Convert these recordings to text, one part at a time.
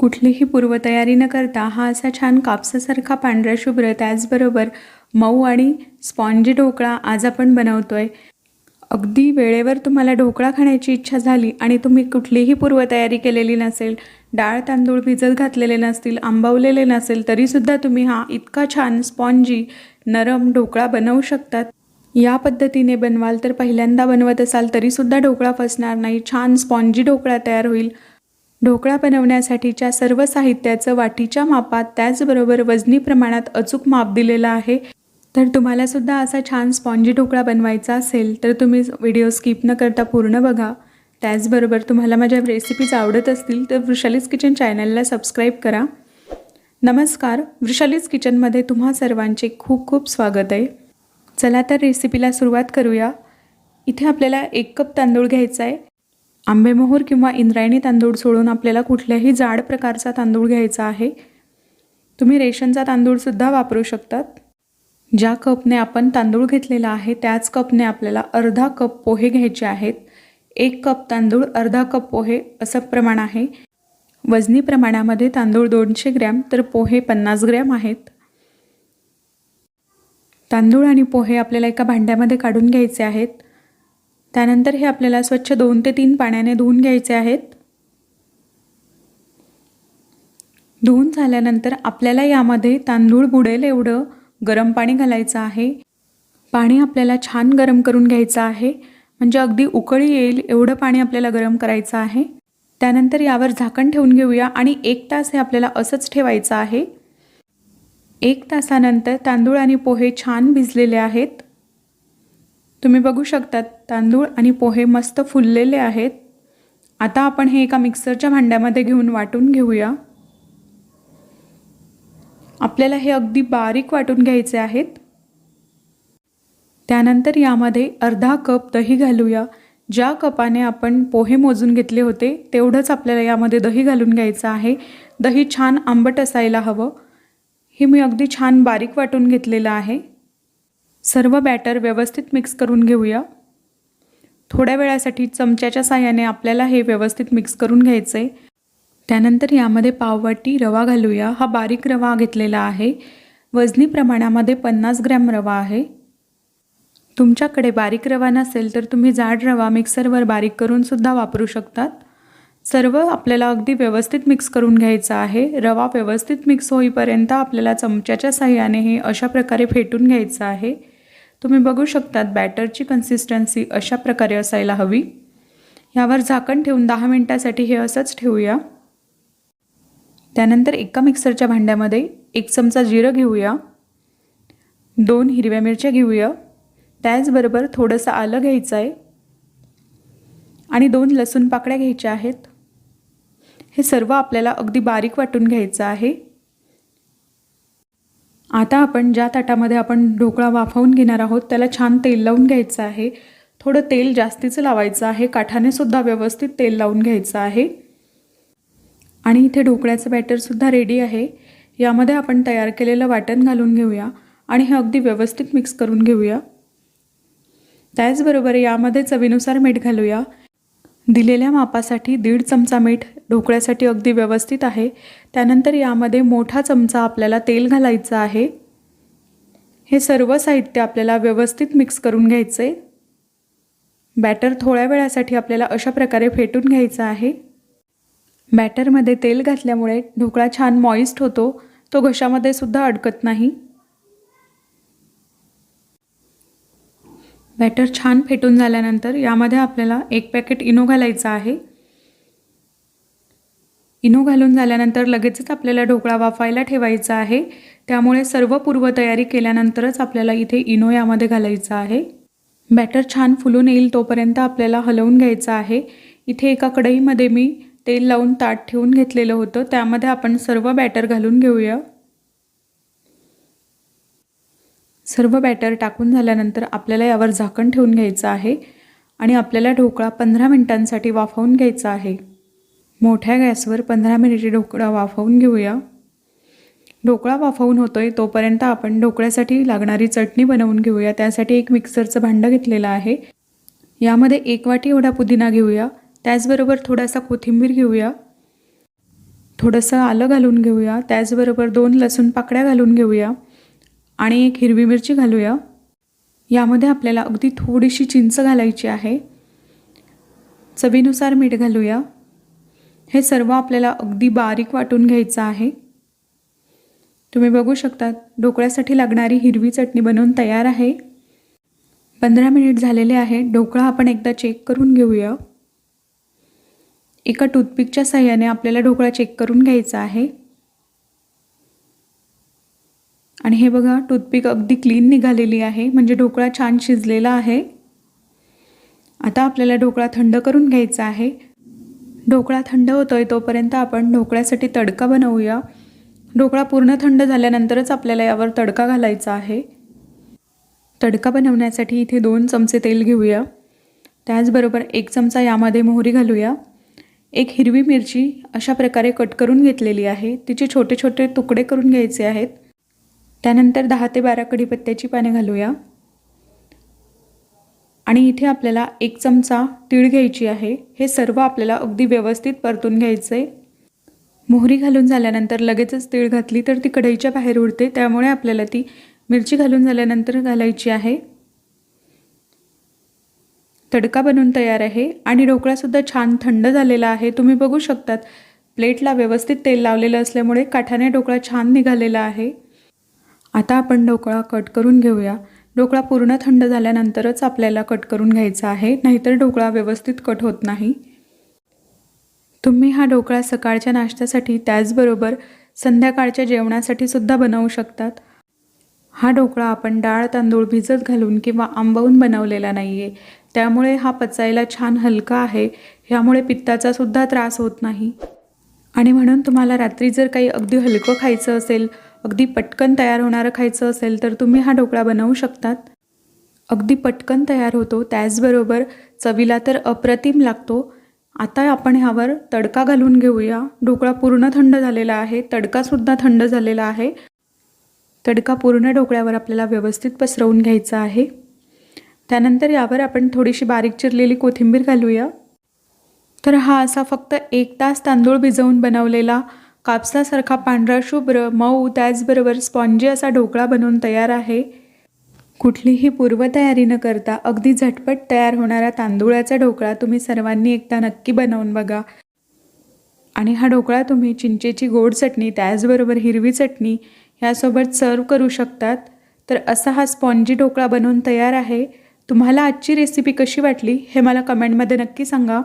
कुठलीही पूर्वतयारी न करता हा असा छान कापसासारखा पांढरा शुभ्र त्याचबरोबर मऊ आणि स्पॉन्जी ढोकळा आज आपण बनवतोय. अगदी वेळेवर तुम्हाला ढोकळा खाण्याची इच्छा झाली आणि तुम्ही कुठलीही पूर्वतयारी केलेली नसेल डाळ तांदूळ भिजत घातलेले नसतील आंबवलेले नसेल तरीसुद्धा तुम्ही हा इतका छान स्पॉन्जी नरम ढोकळा बनवू शकतात. या पद्धतीने बनवाल तर पहिल्यांदा बनवत असाल तरीसुद्धा ढोकळा फसणार नाही छान स्पॉन्जी ढोकळा तयार होईल. ढोकळा बनवण्यासाठीच्या सर्व साहित्याचं वाटीच्या मापात त्याचबरोबर वजनी प्रमाणात अचूक माप दिलेलं आहे. तर तुम्हाला सुद्धा असा छान स्पॉन्जी ढोकळा बनवायचा असेल तर तुम्ही व्हिडिओ स्किप न करता पूर्ण बघा. त्याचबरोबर तुम्हाला माझ्या रेसिपीज आवडत असतील तर वृषालीज किचन चॅनलला सबस्क्राईब करा. नमस्कार वृषालीज किचनमध्ये तुम्हा सर्वांचे खूप खूप स्वागत आहे. चला तर रेसिपीला सुरुवात करूया. इथे आपल्याला एक कप तांदूळ घ्यायचा आहे. आंबेमोहर किंवा इंद्रायणी तांदूळ सोडून आपल्याला कुठल्याही जाड प्रकारचा तांदूळ घ्यायचा आहे तुम्ही रेशनचा तांदूळसुद्धा वापरू शकतात. ज्या कपने आपण तांदूळ घेतलेला आहे त्याच कपने आपल्याला अर्धा कप पोहे घ्यायचे आहेत. एक कप तांदूळ अर्धा कप पोहे असं प्रमाण आहे. वजनी प्रमाणामध्ये तांदूळ दोनशे ग्रॅम तर पोहे पन्नास ग्रॅम आहेत. तांदूळ आणि पोहे आपल्याला एका भांड्यामध्ये काढून घ्यायचे आहेत. त्यानंतर हे आपल्याला स्वच्छ दोन ते तीन पाण्याने धुवून घ्यायचे आहेत. धुवून झाल्यानंतर आपल्याला यामध्ये तांदूळ बुडेल एवढं गरम पाणी घालायचं आहे. पाणी आपल्याला छान गरम करून घ्यायचं आहे. म्हणजे अगदी उकळी येईल एवढं पाणी आपल्याला गरम करायचं आहे. त्यानंतर यावर झाकण ठेवून घेऊया आणि एक तास हे आपल्याला असंच ठेवायचं आहे. एक तासानंतर तांदूळ आणि पोहे छान भिजलेले आहेत. तुम्ही बघू शकतात तांदूळ आणि पोहे मस्त फुललेले आहेत. आता आपण हे एका मिक्सरच्या भांड्यामध्ये घेऊन वाटून घेऊया. आपल्याला हे अगदी बारीक वाटून घ्यायचे आहेत. त्यानंतर यामध्ये अर्धा कप दही घालूया. ज्या कपाने आपण पोहे मोजून घेतले होते तेवढंच आपल्याला यामध्ये दही घालून घ्यायचं आहे. दही छान आंबट असायला हवं. हे मी अगदी छान बारीक वाटून घेतलेलं आहे. सर्व बॅटर व्यवस्थित मिक्स करून घेऊया. थोड्या वेळासाठी चमच्याच्या साह्याने आपल्याला हे व्यवस्थित मिक्स करून घ्यायचं आहे त्यानंतर यामध्ये पाववाटी रवा घालूया. हा बारीक रवा घेतलेला आहे. वजनी प्रमाणामध्ये पन्नास ग्रॅम रवा आहे. तुमच्याकडे बारीक रवा नसेल तर तुम्ही जाड रवा मिक्सरवर बारीक करूनसुद्धा वापरू शकतात. सर्व आपल्याला अगदी व्यवस्थित मिक्स करून घ्यायचं आहे. रवा व्यवस्थित मिक्स होईपर्यंत आपल्याला चमच्याच्या साह्याने हे अशा प्रकारे फेटून घ्यायचं आहे. तुम्ही बघू शकतात बॅटरची कन्सिस्टन्सी अशा प्रकारे असायला हवी. ह्यावर झाकण ठेवून दहा मिनटासाठी हे असंच ठेवूया. त्यानंतर एका मिक्सरच्या भांड्यामध्ये एक चमचा जिरं घेऊया. दोन हिरव्या मिरच्या घेऊया. त्याचबरोबर थोडंसं आलं घ्यायचं आहे आणि दोन लसूण पाकळ्या घ्यायच्या आहेत. हे सर्व आपल्याला अगदी बारीक वाटून घ्यायचं आहे. आता आपण ज्या ताटामध्ये आपण ढोकळा वाफवून घेणार आहोत त्याला छान तेल लावून घ्यायचं आहे. थोडं तेल जास्तीचं लावायचं आहे. काठाने सुद्धा व्यवस्थित तेल लावून घ्यायचं आहे. आणि इथे ढोकळ्याचं बॅटरसुद्धा रेडी आहे. यामध्ये आपण तयार केलेलं वाटण घालून घेऊया आणि हे अगदी व्यवस्थित मिक्स करून घेऊया. त्याचबरोबर यामध्ये चवीनुसार मीठ घालूया. दिलेल्या मापासाठी दीड चमचा मीठ ढोकळ्यासाठी अगदी व्यवस्थित आहे. त्यानंतर यामध्ये मोठा चमचा आपल्याला तेल घालायचं आहे. हे सर्व साहित्य आपल्याला व्यवस्थित मिक्स करून घ्यायचं. आहे बॅटर थोड्या वेळासाठी आपल्याला अशा प्रकारे फेटून घ्यायचं आहे. बॅटरमध्ये तेल घातल्यामुळे ढोकळा छान मॉइस्ट होतो. तो घशामध्ये सुद्धा अडकत नाही. बॅटर छान फेटून झाल्यानंतर यामध्ये आपल्याला एक पॅकेट इनो घालायचं आहे. इनो घालून झाल्यानंतर लगेचच आपल्याला ढोकळा वाफायला ठेवायचा आहे. त्यामुळे सर्व पूर्वतयारी केल्यानंतरच आपल्याला इथे इनो यामध्ये घालायचं आहे. बॅटर छान फुलून येईल तोपर्यंत आपल्याला हलवून घ्यायचं आहे. इथे एका कढईमध्ये मी तेल लावून ताट ठेवून घेतलेलं होतं. त्यामध्ये आपण सर्व बॅटर घालून घेऊया. सर्व बॅटर टाकून झाल्यानंतर आपल्याला यावर झाकण ठेवून घ्यायचं आहे आणि आपल्याला ढोकळा पंधरा मिनटांसाठी वाफवून घ्यायचा आहे. मोठ्या गॅसवर पंधरा मिनिटे ढोकळा वाफवून घेऊया. ढोकळा वाफवून होतो आहे तोपर्यंत आपण ढोकळ्यासाठी लागणारी चटणी बनवून घेऊया. त्यासाठी एक मिक्सरचं भांडं घेतलेलं आहे. यामध्ये एक वाटी एवढा पुदिना घेऊया. त्याचबरोबर थोडासा कोथिंबीर घेऊया. थोडंसं आलं घालून घेऊया. त्याचबरोबर दोन लसूण पाकळ्या घालून घेऊया. आणि एक हिरवी मिरची घालूया. यामध्ये आपल्याला अगदी थोडीशी चिंच घालायची आहे. चवीनुसार मीठ घालूया. हे सर्व आपल्याला अगदी बारीक वाटून घ्यायचं आहे. तुम्ही बघू शकता ढोकळ्यासाठी लागणारी हिरवी चटणी बनवून तयार आहे. पंधरा मिनिट झालेले आहे ढोकळा आपण एकदा चेक करून घेऊया. एका टूथपिकच्या सहाय्याने आपल्याला ढोकळा चेक करून घ्यायचा आहे. आणि हे बघा टूथपिक अगदी क्लीन निघालेली आहे. म्हणजे ढोकळा छान शिजलेला आहे. आता आपल्याला ढोकळा थंड करून घ्यायचा आहे. ढोकळा थंड होतो आहे तोपर्यंत आपण ढोकळ्यासाठी तडका बनवूया. ढोकळा पूर्ण थंड झाल्यानंतरच आपल्याला यावर तडका घालायचा आहे. तडका बनवण्यासाठी इथे दोन चमचे तेल घेऊया. त्याचबरोबर एक चमचा यामध्ये मोहरी घालूया. एक हिरवी मिरची अशा प्रकारे कट करून घेतलेली आहे. तिचे छोटे छोटे तुकडे करून घ्यायचे आहेत. त्यानंतर दहा ते बारा कढीपत्त्याची पाने घालूया. आणि इथे आपल्याला एक चमचा तीळ घ्यायची आहे. हे सर्व आपल्याला अगदी व्यवस्थित परतून घ्यायचं. आहे मोहरी घालून झाल्यानंतर लगेचच तीळ घातली तर ती कढईच्या बाहेर उडते. त्यामुळे आपल्याला ती मिरची घालून झाल्यानंतर घालायची आहे. तडका बनवून तयार आहे आणि ढोकळासुद्धा छान थंड झालेला आहे. तुम्ही बघू शकतात प्लेटला व्यवस्थित तेल लावलेलं असल्यामुळे काठाने ढोकळा छान निघालेला आहे. आता आपण ढोकळा कट करून घेऊया. ढोकळा पूर्ण थंड झाल्यानंतरच आपल्याला कट करून घ्यायचा आहे नाहीतर ढोकळा व्यवस्थित कट होत नाही. तुम्ही हा ढोकळा सकाळच्या नाश्त्यासाठी त्याचबरोबर संध्याकाळच्या जेवणासाठी सुद्धा बनवू शकतात. हा ढोकळा आपण डाळ तांदूळ भिजत घालून किंवा आंबवून बनवलेला नाही आहे त्यामुळे हा पचायला छान हलका आहे ह्यामुळे पित्ताचा सुद्धा त्रास होत नाही. आणि म्हणून तुम्हाला रात्री जर काही अगदी हलकं खायचं असेल अगदी पटकन तयार होणारं खायचं असेल तर तुम्ही हा ढोकळा बनवू शकतात. अगदी पटकन तयार होतो त्याचबरोबर चवीला तर अप्रतिम लागतो. आता आपण ह्यावर तडका घालून घेऊया. ढोकळा पूर्ण थंड झालेला आहे तडकासुद्धा थंड झालेला आहे. तडका पूर्ण ढोकळ्यावर आपल्याला व्यवस्थित पसरवून घ्यायचा आहे. त्यानंतर यावर आपण थोडीशी बारीक चिरलेली कोथिंबीर घालूया. तर हा असा फक्त एक तास तांदूळ भिजवून बनवलेला कापसासारखा पांढरा शुभ्र मऊ त्याचबरोबर स्पॉन्जी असा ढोकळा बनवून तयार आहे. कुठलीही पूर्वतयारी न करता अगदी झटपट तयार होणारा तांदूळाचा ढोकळा तुम्ही सर्वांनी एकदा नक्की बनवून बघा. आणि हा ढोकळा तुम्ही चिंचेची गोड चटणी त्याचबरोबर हिरवी चटणी ह्यासोबत सर्व करू शकतात. तर असा हा स्पॉन्जी ढोकळा बनवून तयार आहे. तुम्हाला आजची रेसिपी कशी वाटली हे मला कमेंटमध्ये नक्की सांगा.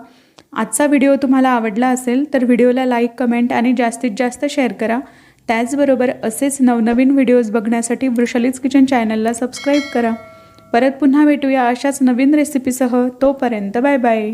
आजचा व्हिडिओ तुम्हाला आवडला असेल तर व्हिडिओला लाईक कमेंट आणि जास्तीत जास्त शेअर करा. त्याचबरोबर असेच नवनवीन व्हिडिओज बघण्यासाठी वृषलीज किचन चॅनलला सबस्क्राईब करा. परत पुन्हा भेटूया अशाच नवीन रेसिपीसह. तोपर्यंत बाय बाय.